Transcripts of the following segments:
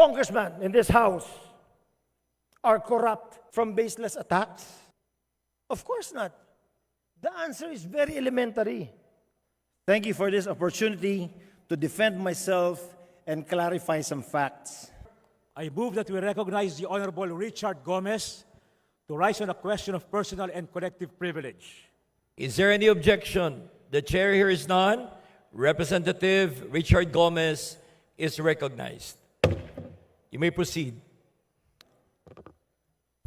congressmen in this House are corrupt from baseless attacks? Of course not. The answer is very elementary. Thank you for this opportunity to defend myself and clarify some facts. I move that we recognize the Honorable Richard Gomez to rise on a question of personal and collective privilege. Is there any objection? The chair here is none. Representative Richard Gomez is recognized. You may proceed.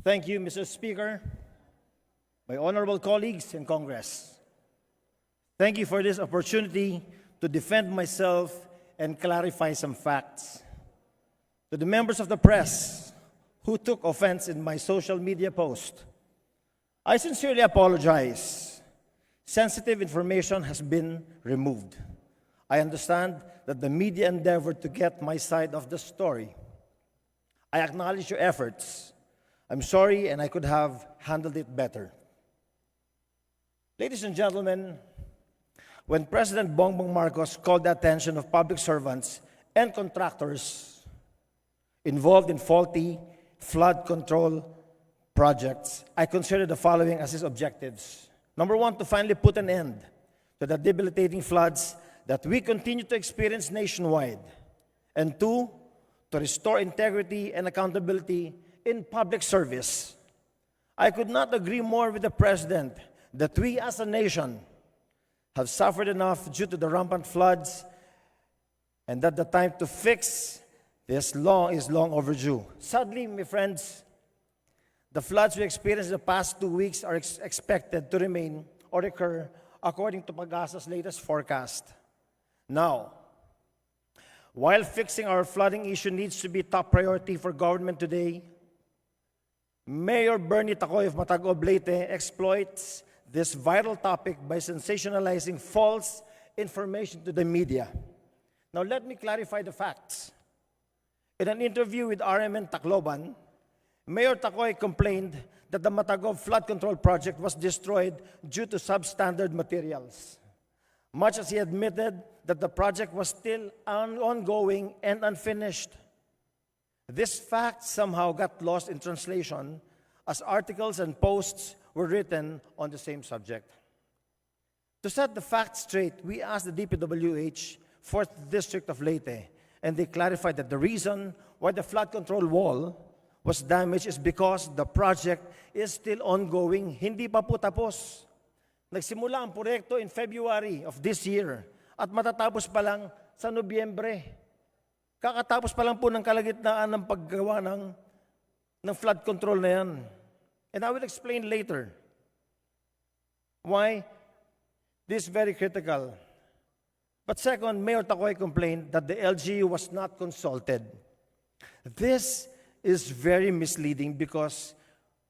Thank you, Mr. Speaker, my honorable colleagues in Congress. Thank you for this opportunity to defend myself and clarify some facts. To the members of the press who took offense in my social media post, I sincerely apologize. Sensitive information has been removed. I understand that the media endeavored to get my side of the story. I acknowledge your efforts. I'm sorry, and I could have handled it better. Ladies and gentlemen, when President Bongbong Marcos called the attention of public servants and contractors involved in faulty flood control projects, I considered the following as his objectives. Number one, to finally put an end to the debilitating floods that we continue to experience nationwide. And two, to restore integrity and accountability in public service. I could not agree more with the President that we as a nation have suffered enough due to the rampant floods and that the time to fix this long is long overdue. Sadly, my friends, the floods we experienced in the past two weeks are ex- expected to remain or occur according to Pagasa's latest forecast. Now, while fixing our flooding issue needs to be top priority for government today, Mayor Bernie Tacoy of Matago Leyte exploits this vital topic by sensationalizing false information to the media. Now, let me clarify the facts. In an interview with RMN Tacloban, Mayor Tacoy complained that the Matagov flood control project was destroyed due to substandard materials. Much as he admitted that the project was still on- ongoing and unfinished. This fact somehow got lost in translation as articles and posts were written on the same subject. To set the facts straight, we asked the DPWH, 4th District of Leyte, and they clarified that the reason why the flood control wall was damaged is because the project is still ongoing, hindi pa po tapos. Nagsimula ang proyekto in February of this year at matatapos pa lang sa Nobyembre. Kakatapos pa lang po ng kalagitnaan ng paggawa ng, ng flood control na yan. And I will explain later why this is very critical. But second, Mayor Takoy complained that the LGU was not consulted. This is very misleading because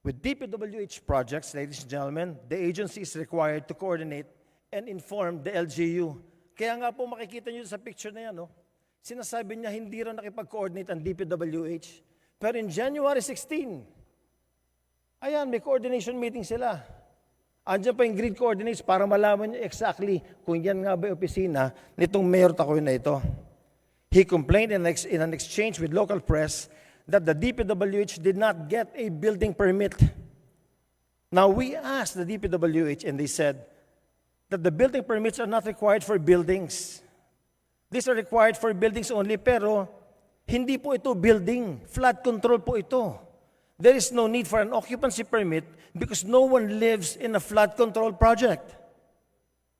with DPWH projects, ladies and gentlemen, the agency is required to coordinate and inform the LGU. Kaya nga po makikita nyo sa picture na yan, no? sinasabi niya hindi raw nakipag-coordinate ang DPWH. Pero in January 16, ayan, may coordination meeting sila. Andiyan pa yung grid coordinates para malaman niyo exactly kung yan nga ba yung opisina nitong Mayor Takoy na ito. He complained in an exchange with local press that the DPWH did not get a building permit. Now, we asked the DPWH and they said that the building permits are not required for buildings. These are required for buildings only, pero hindi po ito building. Flood control po ito. There is no need for an occupancy permit because no one lives in a flood control project.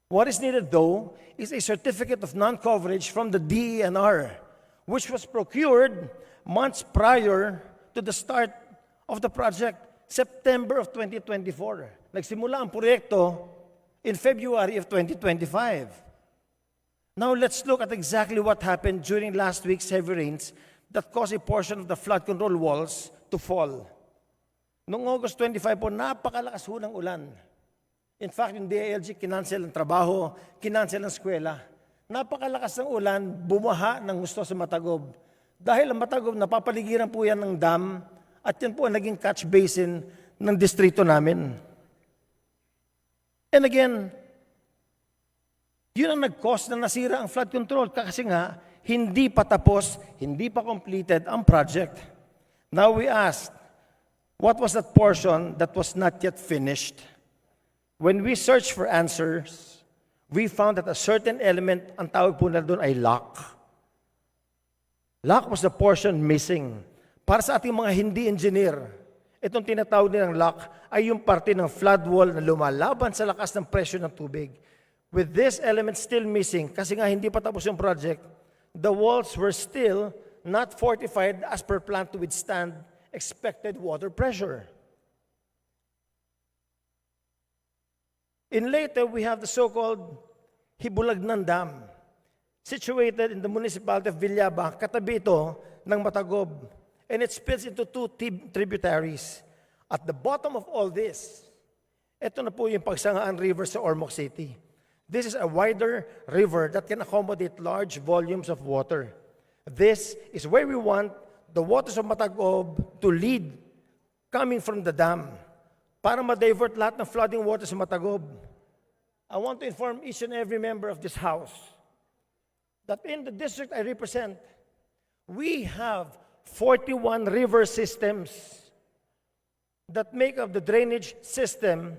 What is needed, though, is a certificate of non-coverage from the DENR, which was procured months prior to the start of the project, September of 2024. Nagsimula ang proyekto in February of 2025. Now let's look at exactly what happened during last week's heavy rains that caused a portion of the flood control walls to fall. Noong August 25 po, napakalakas ho ng ulan. In fact, yung DILG, kinansel ang trabaho, kinansel ang eskwela. Napakalakas ng ulan, bumaha ng gusto sa Matagob. Dahil ang Matagob, napapaligiran po yan ng dam, at yan po ang naging catch basin ng distrito namin. And again, yun ang nag-cause na nasira ang flood control kasi nga, hindi pa tapos, hindi pa completed ang project. Now we ask, what was that portion that was not yet finished? When we searched for answers, we found that a certain element, ang tawag po na doon ay lock. Lock was the portion missing. Para sa ating mga hindi engineer, itong tinatawag nilang lock ay yung parte ng flood wall na lumalaban sa lakas ng presyo ng tubig. With this element still missing, kasi nga hindi pa tapos yung project, the walls were still not fortified as per plan to withstand expected water pressure. In later, we have the so-called Hibulagnan Dam, situated in the municipality of Villaba, katabi ito ng Matagob, and it splits into two tributaries. At the bottom of all this, ito na po yung Pagsangaan River sa Ormoc City. This is a wider river that can accommodate large volumes of water. This is where we want the waters of Matagob to lead coming from the dam para ma-divert lahat ng flooding water sa Matagob. I want to inform each and every member of this house that in the district I represent, we have 41 river systems that make up the drainage system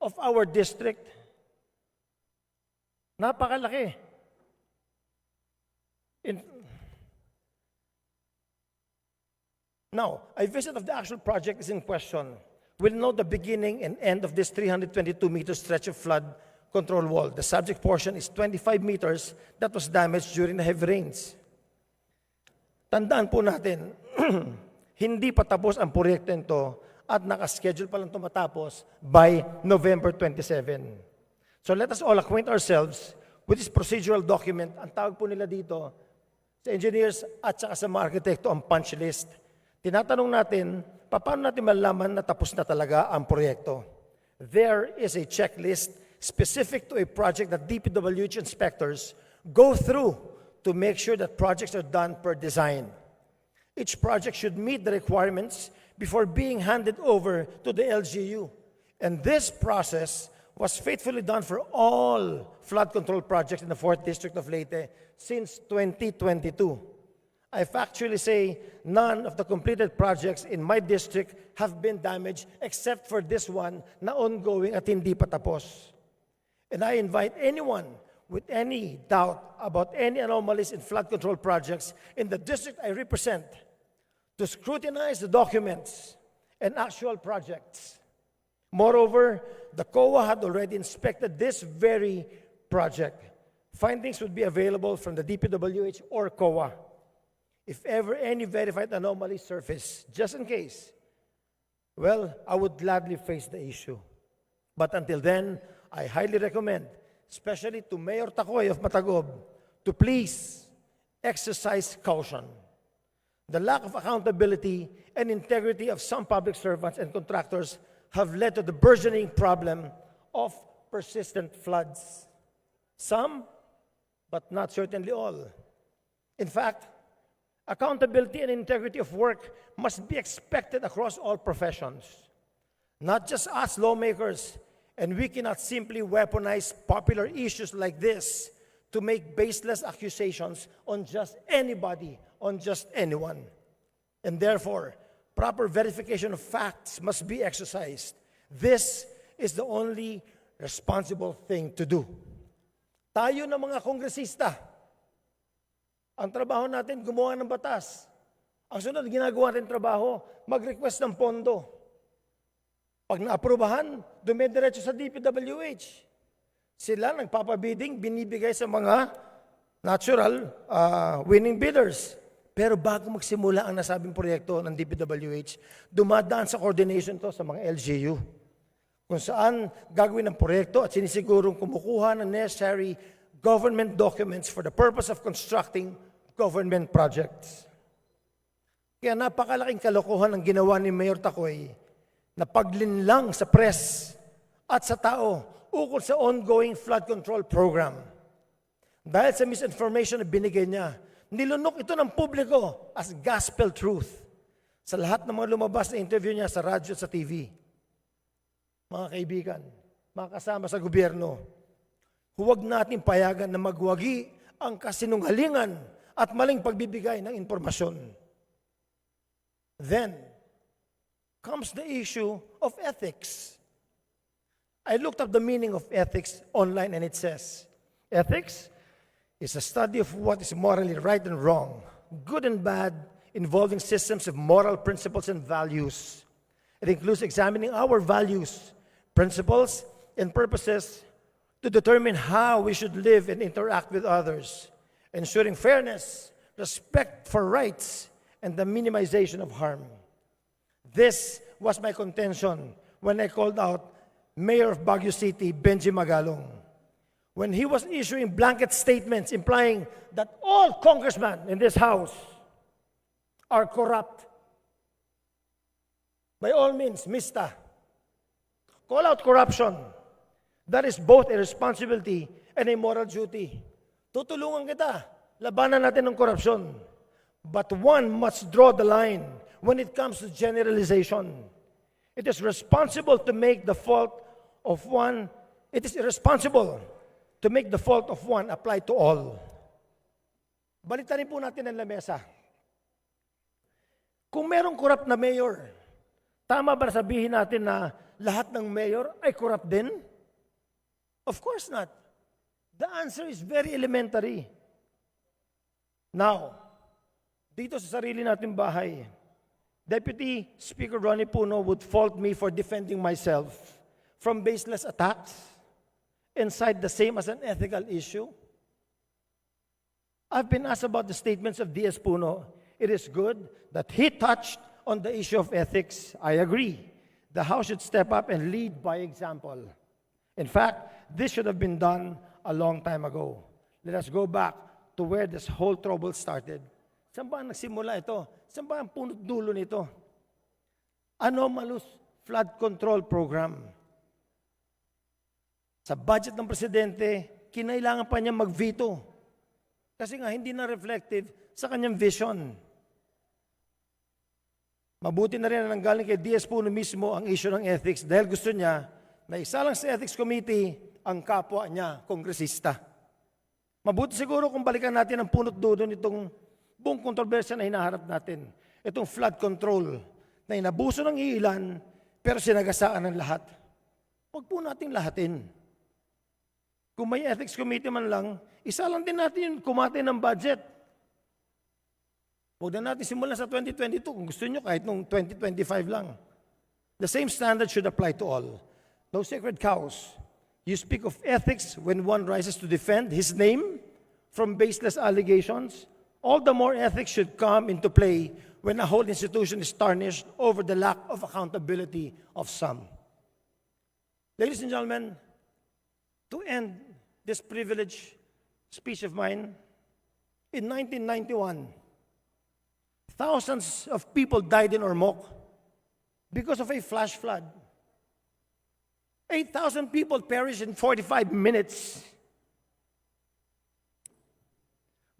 of our district. Napakalaki. In, now, a visit of the actual project is in question. We'll know the beginning and end of this 322 meter stretch of flood control wall. The subject portion is 25 meters that was damaged during the heavy rains. Tandaan po natin, hindi pa tapos ang proyekto nito at nakaschedule pa lang ito matapos by November 27. So let us all acquaint ourselves with this procedural document. Ang tawag po nila dito sa engineers at saka sa mga arkitekto ang punch list. Tinatanong natin, paano natin malalaman na tapos na talaga ang proyekto? There is a checklist specific to a project that DPWH inspectors go through to make sure that projects are done per design. Each project should meet the requirements before being handed over to the LGU. And this process was faithfully done for all flood control projects in the 4th District of Leyte since 2022. I factually say none of the completed projects in my district have been damaged except for this one na ongoing at hindi pa tapos. And I invite anyone with any doubt about any anomalies in flood control projects in the district I represent to scrutinize the documents and actual projects. Moreover, the COA had already inspected this very project. Findings would be available from the DPWH or COA. If ever any verified anomaly surface, just in case, well, I would gladly face the issue. But until then, I highly recommend, especially to Mayor Takoy of Matagob, to please exercise caution. The lack of accountability and integrity of some public servants and contractors have led to the burgeoning problem of persistent floods. Some, but not certainly all. In fact, accountability and integrity of work must be expected across all professions, not just us lawmakers, and we cannot simply weaponize popular issues like this to make baseless accusations on just anybody, on just anyone. And therefore, proper verification of facts must be exercised. This is the only responsible thing to do. Tayo na mga kongresista, ang trabaho natin, gumawa ng batas. Ang sunod, ginagawa natin trabaho, mag-request ng pondo. Pag naaprubahan, dumidiretso sa DPWH. Sila nagpapabidding, binibigay sa mga natural ah, winning bidders. Pero bago magsimula ang nasabing proyekto ng DPWH, dumadaan sa coordination to sa mga LGU. Kung saan gagawin ang proyekto at sinisigurong kumukuha ng necessary government documents for the purpose of constructing government projects. Kaya napakalaking kalokohan ang ginawa ni Mayor Takoy na paglinlang sa press at sa tao ukol sa ongoing flood control program. Dahil sa misinformation na binigay niya, nilunok ito ng publiko as gospel truth sa lahat ng mga lumabas na interview niya sa radyo at sa TV. Mga kaibigan, mga kasama sa gobyerno, huwag natin payagan na magwagi ang kasinungalingan at maling pagbibigay ng impormasyon. Then comes the issue of ethics. I looked up the meaning of ethics online and it says ethics is a study of what is morally right and wrong, good and bad, involving systems of moral principles and values. It includes examining our values, principles, and purposes to determine how we should live and interact with others, ensuring fairness, respect for rights, and the minimization of harm. This was my contention when I called out Mayor of Baguio City, Benji Magalong. When he was issuing blanket statements implying that all congressmen in this house are corrupt. By all means, Mista, call out corruption. That is both a responsibility and a moral duty. Tutulungan kita. Labanan natin ng korupsyon. But one must draw the line when it comes to generalization. It is responsible to make the fault of one, it is irresponsible to make the fault of one apply to all. Balitarin po natin ang lamesa. Kung merong corrupt na mayor, tama ba sabihin natin na lahat ng mayor ay corrupt din? Of course not. The answer is very elementary. Now, dito sa sarili nating bahay, Deputy Speaker Ronnie Puno would fault me for defending myself from baseless attacks and cite the same as an ethical issue. I've been asked about the statements of DS Puno. It is good that he touched on the issue of ethics. I agree. The House should step up and lead by example. In fact, this should have been done a long time ago. Let us go back to where this whole trouble started. Saan ba nagsimula ito? Saan ba ang punot dulo nito? Anomalous flood control program. Sa budget ng presidente, kinailangan pa niya mag-veto. Kasi nga hindi na reflective sa kanyang vision. Mabuti na rin na nanggaling kay DS Puno mismo ang issue ng ethics dahil gusto niya na isa lang sa ethics committee ang kapwa niya, kongresista. Mabuti siguro kung balikan natin ang punot dulo nitong buong kontrobersya na hinaharap natin. Itong flood control na inabuso ng iilan pero sinagasaan ng lahat. Huwag po natin lahatin. Kung may ethics committee man lang, isa lang din natin yun, kumate ng budget. Huwag na natin simulan sa 2022. Kung gusto nyo, kahit nung 2025 lang. The same standard should apply to all. No sacred cows. You speak of ethics when one rises to defend his name from baseless allegations. All the more ethics should come into play when a whole institution is tarnished over the lack of accountability of some. Ladies and gentlemen, to end this privileged speech of mine, in 1991, thousands of people died in Ormoc because of a flash flood. 8,000 people perished in 45 minutes.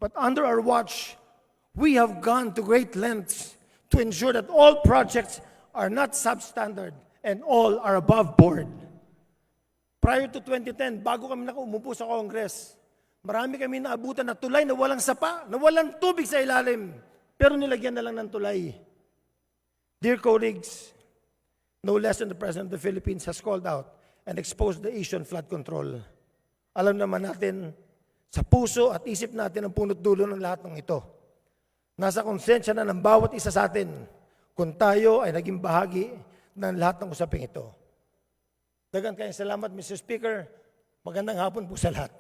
But under our watch, we have gone to great lengths to ensure that all projects are not substandard and all are above board. Prior to 2010, bago kami nakaumupo sa Congress, marami kami naabutan na tulay na walang sapa, na walang tubig sa ilalim, pero nilagyan na lang ng tulay. Dear colleagues, no less than the President of the Philippines has called out and exposed the issue on flood control. Alam naman natin, sa puso at isip natin ang punot dulo ng lahat ng ito. Nasa konsensya na ng bawat isa sa atin kung tayo ay naging bahagi ng lahat ng usaping ito. Dagan kayong salamat, Mr. Speaker. Magandang hapon po sa lahat.